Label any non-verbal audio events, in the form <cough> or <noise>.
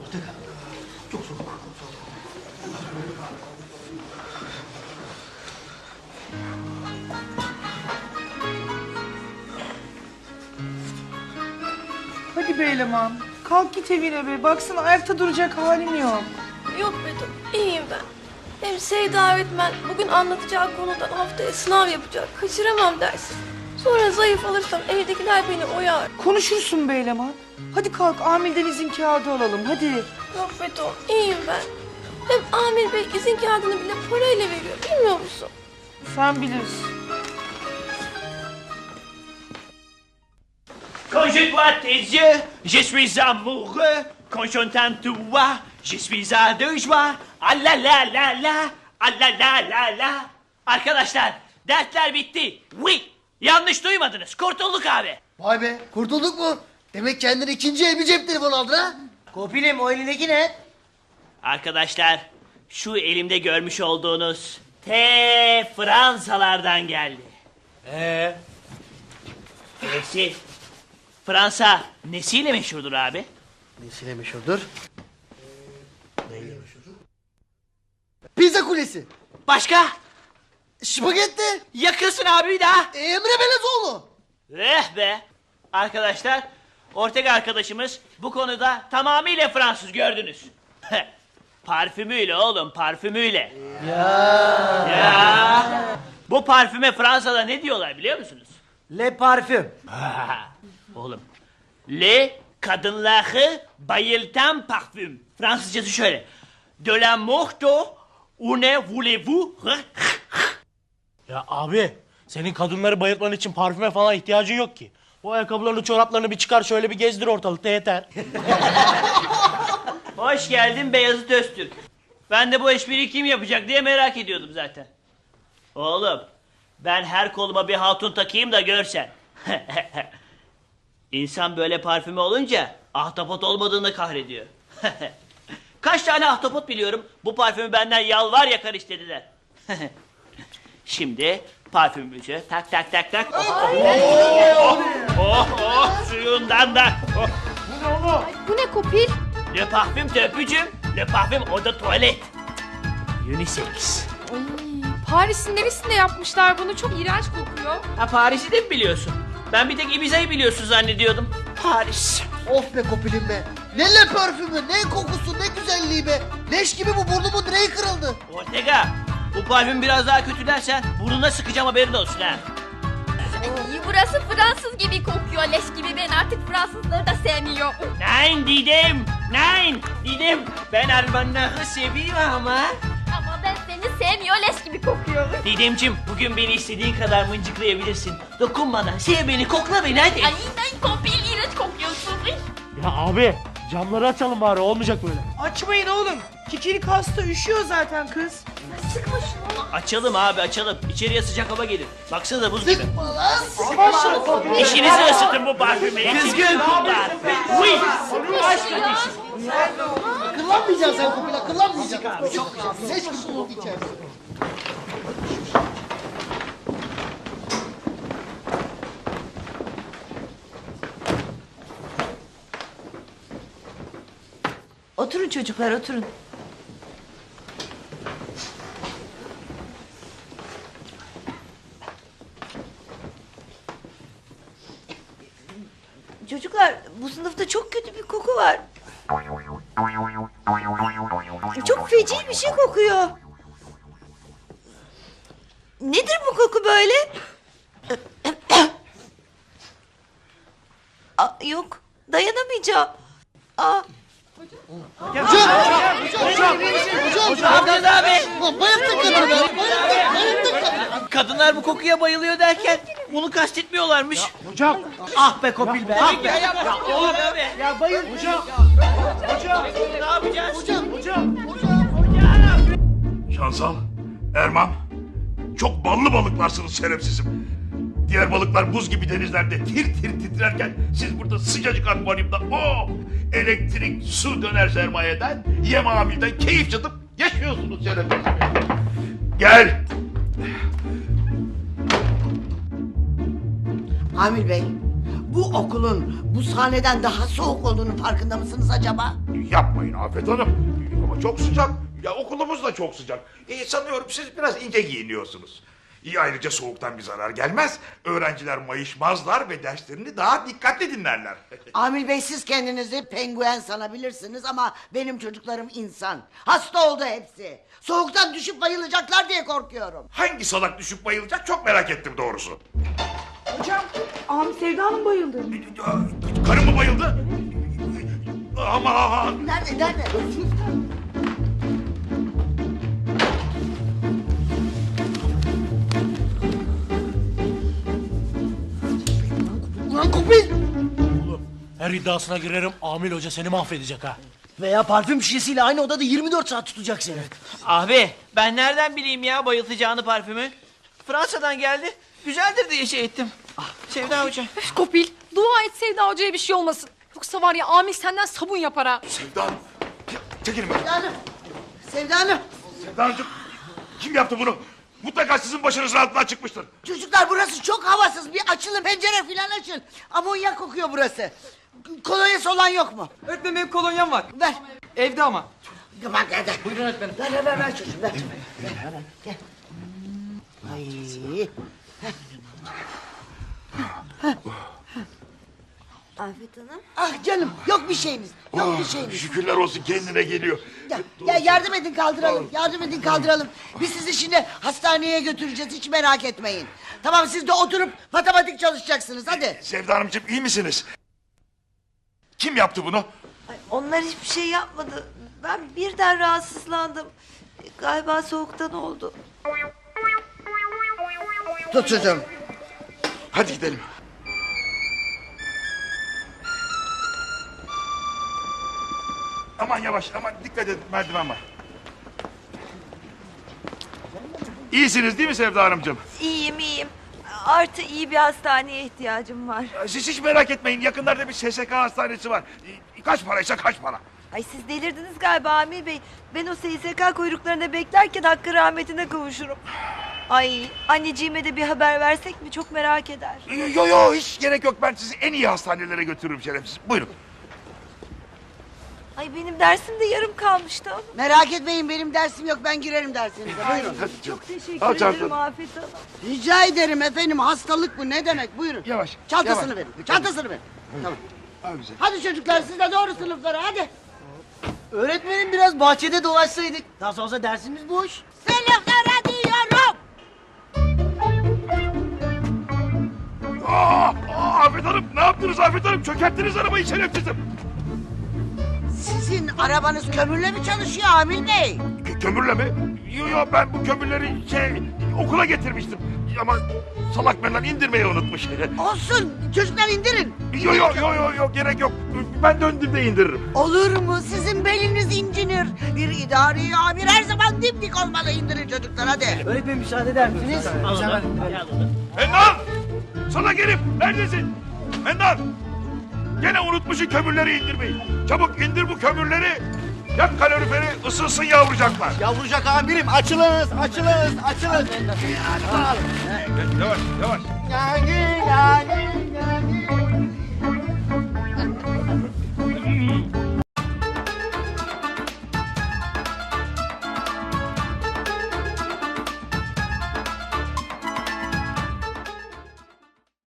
Ortega. Çok soğuk. soğuk. Hadi be eleman. Kalk git evine be. Baksana ayakta duracak halin yok. Yok Beto, iyiyim ben. Hem Sevda öğretmen bugün anlatacağı konudan haftaya sınav yapacak. Kaçıramam dersi. Sonra zayıf alırsam evdekiler beni oyar. Konuşursun be eleman. Hadi kalk Amil'den izin kağıdı alalım hadi. Yok Beto, iyiyim ben. Hem Amir Bey izin kağıdını bile parayla veriyor, bilmiyor musun? Sen bilirsin. Quand je vois tes yeux, je suis amoureux. Quand j'entends ta voix, je suis à deux joie. Ah la la la la, ah la la la la. Arkadaşlar, dertler bitti. Oui, yanlış duymadınız. Kurtulduk abi. Vay be kurtulduk mu? Demek kendine ikinci el bir cep telefonu aldın ha? Kopilim o elindeki ne? Arkadaşlar, şu elimde görmüş olduğunuz T Fransalardan geldi. Ee, Nesi? Fransa nesiyle meşhurdur abi? Nesiyle meşhurdur? Neyle meşhurdur? Pizza kulesi. Başka? Spagetti. Yakınsın abi bir daha. Emre Belezoğlu. Eh be! Arkadaşlar, Ortega arkadaşımız bu konuda tamamıyla Fransız gördünüz. parfümüyle oğlum, parfümüyle. Ya. Ya. Bu parfüme Fransa'da ne diyorlar biliyor musunuz? Le parfüm. <laughs> oğlum. Le kadınları bayıltan parfüm. Fransızcası şöyle. De la morto, une voulez-vous? ya abi senin kadınları bayıltman için parfüme falan ihtiyacın yok ki. Bu ayakkabılarını çoraplarını bir çıkar şöyle bir gezdir ortalıkta yeter. <laughs> Hoş geldin Beyazıt Öztürk. Ben de bu espriyi kim yapacak diye merak ediyordum zaten. Oğlum, ben her koluma bir hatun takayım da görsen. <laughs> İnsan böyle parfüme olunca ahtapot olmadığını kahrediyor. <laughs> Kaç tane ahtapot biliyorum bu parfümü benden yalvar yakar istediler. Şimdi parfümümüzü tak tak tak tak. Oh, oh, oh, oh, suyundan da. Oh. Bu ne kopil? Le parfüm de öpücüğüm, le parfüm o da tuvalet. Unisex. Paris'in neresinde yapmışlar bunu? Çok iğrenç kokuyor. Ha Paris'i de mi biliyorsun? Ben bir tek Ibiza'yı biliyorsun zannediyordum. Paris. Of be kopilim be. Ne le parfümü, ne kokusu, ne güzelliği be. Leş gibi bu burnumun direği kırıldı. Ortega, bu parfüm biraz daha kötülersen burnuna sıkacağım haberin olsun ha. Ay, burası Fransız gibi kokuyor. Leş gibi ben artık Fransızları da sevmiyorum. Nein Didem, nein. Didem, ben Almanları seviyorum ama. Ama ben seni sevmiyor. Leş gibi kokuyor. Didemcim, bugün beni istediğin kadar mıncıklayabilirsin. Dokun bana, sev beni, kokla beni hadi. Ay ben kopil iğrenç kokuyorsun. Ya abi camları açalım bari olmayacak böyle. Açmayın oğlum. Kikirik hasta üşüyor zaten kız. Sıkma şunu. Açalım abi açalım. İçeriye sıcak hava gelir. Baksana buz gibi. Sıkma lan, sıkma. İşinizi ısıtın bu parfüme. Kızgın kumlar. Oui. Akıllanmayacaksın sen kopil, akıllanmayacaksın. Çok güzel. Leş gibi oldu Oturun çocuklar oturun. Çocuklar bu sınıfta çok kötü bir koku var. Çok feci bir şey kokuyor. Nedir bu koku böyle? <coughs> Aa, yok dayanamayacağım. Aa, Abdül abi. Ulan bayılttık kadını be. Bayılttık, bayılttık. Kadınlar bu kokuya bayılıyor derken bunu kastetmiyorlarmış. Hocam. Ah be kopil be. Ah be. Ya, oğlum abi. Ya bayıl. Hocam. Hocam. Ne yapacağız? Hocam. Şansal, Erman, çok ballı balıklarsınız şerefsizim. Diğer balıklar buz gibi denizlerde tir tir titrerken siz burada sıcacık akvaryumda o elektrik, su döner sermayeden, yem amilden keyif çatıp yaşıyorsunuz şerefsizim. Gel. Amil Bey, bu okulun bu sahneden daha soğuk olduğunu farkında mısınız acaba? Yapmayın Afet Hanım. Ama çok sıcak. Ya okulumuz da çok sıcak. E, sanıyorum siz biraz ince giyiniyorsunuz. İyi ayrıca soğuktan bir zarar gelmez. Öğrenciler mayışmazlar ve derslerini daha dikkatli dinlerler. <laughs> Amil Bey siz kendinizi penguen sanabilirsiniz ama benim çocuklarım insan. Hasta oldu hepsi. Soğuktan düşüp bayılacaklar diye korkuyorum. Hangi salak düşüp bayılacak çok merak ettim doğrusu. Hocam ağam Sevda Hanım bayıldı. Karım mı bayıldı? Ama Nerede nerede? Ulan Kopil! Her iddiasına girerim Amil Hoca seni mahvedecek ha. Veya parfüm şişesiyle aynı odada 24 saat tutacak seni. Abi ben nereden bileyim ya bayıltacağını parfümü? Fransa'dan geldi. Güzeldir diye şey ettim. Sevda Hoca. Kopil dua et Sevda Hoca'ya bir şey olmasın. Yoksa var ya Amil senden sabun yapar ha. Sevda Hanım. Çekilin. Sevda Hanım! Sevda Hanım! Sevda Hanımcığım, Kim yaptı bunu? Mutlaka sizin başınızın altından çıkmıştır. Çocuklar burası çok havasız. Bir açılın pencere filan açın. Amonyak kokuyor burası. Kolonyası olan yok mu? Öğretmenim benim kolonyam var. Ver. Evde ama. Bak gel gel. Buyurun öğretmenim. Ver ver ver, ver çocuğum ver. Ver hemen gel. Ay. Afet Hanım. Ah canım yok bir şeyiniz. Yok bir şeyiniz. Şükürler olsun kendine geliyor. Ya, ya yardım edin kaldıralım. Yardım edin kaldıralım. Biz sizi şimdi hastaneye götüreceğiz hiç merak etmeyin. Tamam siz de oturup matematik çalışacaksınız hadi. Sevda Hanımcığım iyi misiniz? Kim yaptı bunu? Ay, onlar hiçbir şey yapmadı. Ben birden rahatsızlandım. Galiba soğuktan oldu. Tut çocuğum. Hadi gidelim. Aman yavaş aman dikkat edin merdiven var. İyisiniz değil mi Sevda Hanımcığım? İyiyim iyiyim. Artı iyi bir hastaneye ihtiyacım var. Siz hiç merak etmeyin yakınlarda bir SSK hastanesi var. Kaç paraysa kaç para. Ay siz delirdiniz galiba Amir Bey. Ben o SSK kuyruklarında beklerken hakkı rahmetine kavuşurum. Ay anneciğime de bir haber versek mi çok merak eder. Yo yo hiç gerek yok ben sizi en iyi hastanelere götürürüm şerefsiz. Buyurun. Ay benim dersim de yarım kalmıştı ama. Merak etmeyin benim dersim yok ben girerim dersinize. Buyurun. Hadi canım. Çok teşekkür Al ederim. Afet Hanım. Rica ederim efendim hastalık bu ne demek buyurun. Yavaş, Çantasını yavaş. verin. Çantasını verin. Tamam. Al güzel. Hadi çocuklar siz de doğru sınıflara hadi. Öğretmenim biraz bahçede dolaşsaydık. Daha sonra dersimiz boş. Sınıflara diyorum. Aa, aa, Afet Hanım ne yaptınız Afet Hanım? Çökerttiniz arabayı şerefsizim. Sizin arabanız kömürle mi çalışıyor Amil Bey? Kö- kömürle mi? Yo yo ben bu kömürleri şey okula getirmiştim. Ama salak Merlan indirmeyi unutmuş. <laughs> Olsun çocuklar indirin. yo yo yo yo yo gerek yok. Ben döndüğümde indiririm. Olur mu? Sizin beliniz incinir. Bir idari amir her zaman dimdik olmalı. indirin çocuklar hadi. Öğretmenim müsaade eder misiniz? Mendan! Sana gelip neredesin? Mendan! Gene unutmuşsun kömürleri indirmeyi. Çabuk indir bu kömürleri. Yak kaloriferi ısınsın yavrucaklar. Yavrucak amirim açılınız, açılınız, açılın. Yavaş yavaş. Yangın, yangın,